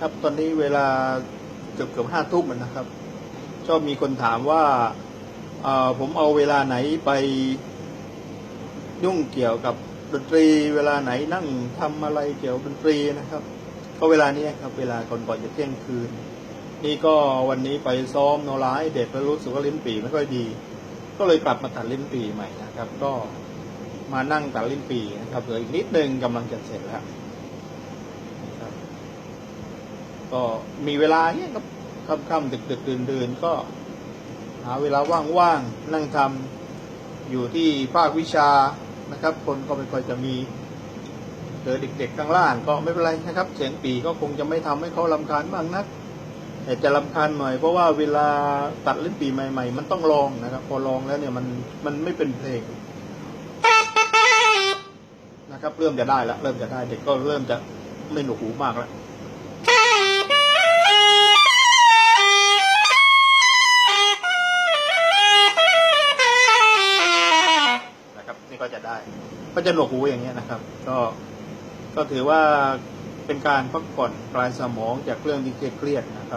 ครับตอนนี้เวลาเกือบเกือบห้าทุ่มนะครับชอบมีคนถามว่าผมเอาเวลาไหนไปยุ่งเกี่ยวกับดนตรี เวลาไหนนั่งทำอะไรเกี่ยวกับดนตรีนะครับ ก็เวลานี้ครับ เวลาก่อนก่อนจะเที่ยงคืน นี่ก็วันนี้ไปซ้อมโนร้าให้เด็กแล้วรู้สึกว่าลิ้นปี่ไม่ค่อยดี ก็เลยกลับมาตัดลิ้นปี่ใหม่นะครับ ก็มานั่งตัดลิ้นปี่นะครับเหลืออีกนิดนึงกำลังจะเสร็จแล้ว ก็มีเวลาเนี่ยครับค่ำๆดึกๆดื่นๆก็หาเวลาว่างๆนั่งทำอยู่ที่ภาควิชานะครับ คนก็ไม่ค่อยจะมีเจอเด็กๆข้างล่างก็ไม่เป็นไรนะครับ เสียงปีก็คงจะไม่ทำให้เขาลำคาญมากนักแต่จะลำคาญหน่อยเพราะว่าเวลาตัดเลิ้นปีใหม่ ๆ มันต้องลองนะครับ พอลองแล้วเนี่ยมันมันไม่เป็นเพลงนะครับ เริ่มจะได้แล้วเริ่มจะได้เด็กก็เริ่มจะไม่หนวกหูมากแล้ว ก็จะได้ ก็จะหนวกหูอย่างเงี้ยนะครับ ก็ก็ถือว่าเป็นการพักผ่อนคลายสมองจากเรื่องที่เครียดนะครับ